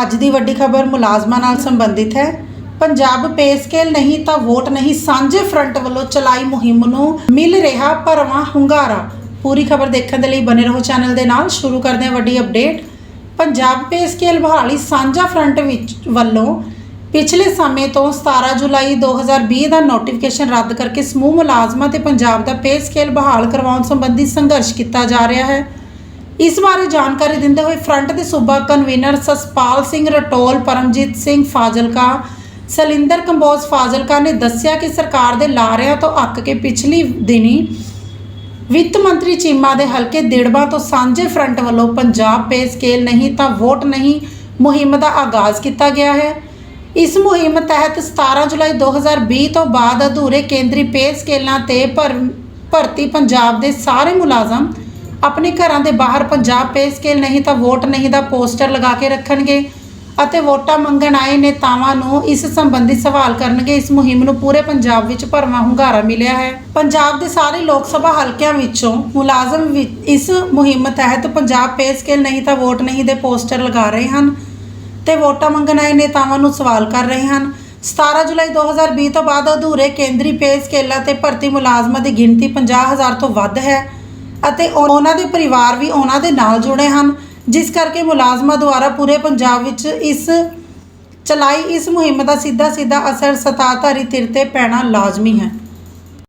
ਅੱਜ ਦੀ ਵੱਡੀ ਖਬਰ ਮੁਲਾਜ਼ਮਾਂ ਨਾਲ ਸੰਬੰਧਿਤ ਹੈ। ਪੰਜਾਬ ਪੇ ਸਕੇਲ ਨਹੀਂ ਤਾਂ ਵੋਟ ਨਹੀਂ, ਸਾਂਝੇ ਫਰੰਟ ਵੱਲੋਂ ਚਲਾਈ ਮੁਹਿੰਮ ਨੂੰ ਮਿਲ ਰਿਹਾ ਭਰਵਾਂ ਹੁੰਗਾਰਾ। ਪੂਰੀ ਖਬਰ ਦੇਖਣ ਦੇ ਲਈ ਬਨੇ ਰਹੋ ਚੈਨਲ ਦੇ ਨਾਲ। ਸ਼ੁਰੂ ਕਰਦੇ ਹਾਂ ਵੱਡੀ ਅਪਡੇਟ ਪੰਜਾਬ ਪੇ ਸਕੇਲ ਬਹਾਲੀ ਸਾਂਝਾ ਫਰੰਟ ਵਿੱਚ ਵੱਲੋਂ ਪਿਛਲੇ ਸਮੇਂ ਤੋਂ 17 ਜੁਲਾਈ 2020 ਦਾ ਨੋਟੀਫਿਕੇਸ਼ਨ ਰੱਦ ਕਰਕੇ ਸਮੂਹ ਮੁਲਾਜ਼ਮਾਂ ਤੇ ਪੰਜਾਬ ਦਾ ਪੇ ਸਕੇਲ ਬਹਾਲ ਕਰਵਾਉਣ ਸੰਬੰਧੀ ਸੰਘਰਸ਼ ਕੀਤਾ ਜਾ ਰਿਹਾ ਹੈ। ਇਸ ਬਾਰੇ ਜਾਣਕਾਰੀ ਦਿੰਦੇ ਹੋਏ ਫਰੰਟ ਦੇ ਸੂਬਾ ਕਨਵੀਨਰ ਸਸਪਾਲ ਸਿੰਘ ਰਟੋਲ, ਪਰਮਜੀਤ ਸਿੰਘ ਫਾਜ਼ਿਲਕਾ, ਸਲਿੰਦਰ ਕੰਬੋਜ ਫਾਜ਼ਿਲਕਾ ਨੇ ਦੱਸਿਆ ਕਿ ਸਰਕਾਰ ਦੇ ਲਾਰਿਆਂ ਤੋਂ ਅੱਕ ਕੇ ਪਿਛਲੀ ਦਿਨੀ ਵਿੱਤ ਮੰਤਰੀ ਚੀਮਾ ਦੇ ਹਲਕੇ ਦਿੜਬਾ ਤੋਂ ਸਾਂਝੇ ਫਰੰਟ ਵੱਲੋਂ ਪੰਜਾਬ ਪੇ ਸਕੇਲ ਨਹੀਂ ਤਾਂ ਵੋਟ ਨਹੀਂ ਮੁਹਿੰਮ ਦਾ ਆਗਾਜ਼ ਕੀਤਾ ਗਿਆ ਹੈ। ਇਸ ਮੁਹਿੰਮ ਤਹਿਤ 17 ਜੁਲਾਈ 2020 ਤੋਂ ਬਾਅਦ ਅਧੂਰੇ ਕੇਂਦਰੀ ਪੇ ਸਕੇਲਾਂ ਤੇ ਭਰ- ਭਰਤੀ ਪੰਜਾਬ ਦੇ ਸਾਰੇ ਮੁਲਾਜ਼ਮ ਆਪਣੇ ਘਰਾਂ ਦੇ ਬਾਹਰ ਪੰਜਾਬ ਪੇ ਸਕੇਲ ਨਹੀਂ ਤਾਂ ਵੋਟ ਨਹੀਂ ਦਾ ਪੋਸਟਰ ਲਗਾ ਕੇ ਰੱਖਣਗੇ ਅਤੇ ਵੋਟਾਂ ਮੰਗਣ ਆਏ ਨੇਤਾਵਾਂ ਨੂੰ ਇਸ ਸੰਬੰਧੀ ਸਵਾਲ ਕਰਨਗੇ। ਇਸ ਮੁਹਿੰਮ ਨੂੰ ਪੂਰੇ ਪੰਜਾਬ ਵਿੱਚ ਭਰਵਾਂ ਹੁੰਗਾਰਾ ਮਿਲਿਆ ਹੈ। ਪੰਜਾਬ ਦੇ ਸਾਰੇ ਲੋਕ ਸਭਾ ਹਲਕਿਆਂ ਵਿੱਚੋਂ ਮੁਲਾਜ਼ਮ ਵੀ ਇਸ ਮੁਹਿੰਮ ਤਹਿਤ ਪੰਜਾਬ ਪੇ ਸਕੇਲ ਨਹੀਂ ਤਾਂ ਵੋਟ ਨਹੀਂ ਦੇ ਪੋਸਟਰ ਲਗਾ ਰਹੇ ਹਨ ਤੇ ਵੋਟਾਂ ਮੰਗਣ ਆਏ ਨੇਤਾਵਾਂ ਨੂੰ ਸਵਾਲ ਕਰ ਰਹੇ ਹਨ। 17 ਜੁਲਾਈ 2020 ਤੋਂ ਬਾਅਦ ਅਧੂਰੇ ਕੇਂਦਰੀ ਪੇ ਸਕੇਲਾਂ ਤੇ ਭਰਤੀ ਮੁਲਾਜ਼ਮਾਂ ਦੀ ਗਿਣਤੀ 50000 ਤੋਂ ਵੱਧ ਹੈ। ਅਤੇ ਉਹ- ਉਹਨਾਂ ਦੇ ਪਰਿਵਾਰ ਵੀ ਉਹਨਾਂ ਦੇ ਨਾਲ ਜੁੜੇ ਹਨ, ਜਿਸ ਕਰਕੇ ਮੁਲਾਜ਼ਮਾਂ ਦੁਆਰਾ ਪੂਰੇ ਪੰਜਾਬ ਵਿੱਚ ਇਸ ਚਲਾਈ ਇਸ ਮੁਹਿੰਮ ਦਾ ਸਿੱਧਾ ਸਿੱਧਾ ਅਸਰ ਸਤਾਧਾਰੀ ਧਿਰ ਤੇ ਪੈਣਾ ਲਾਜ਼ਮੀ ਹੈ।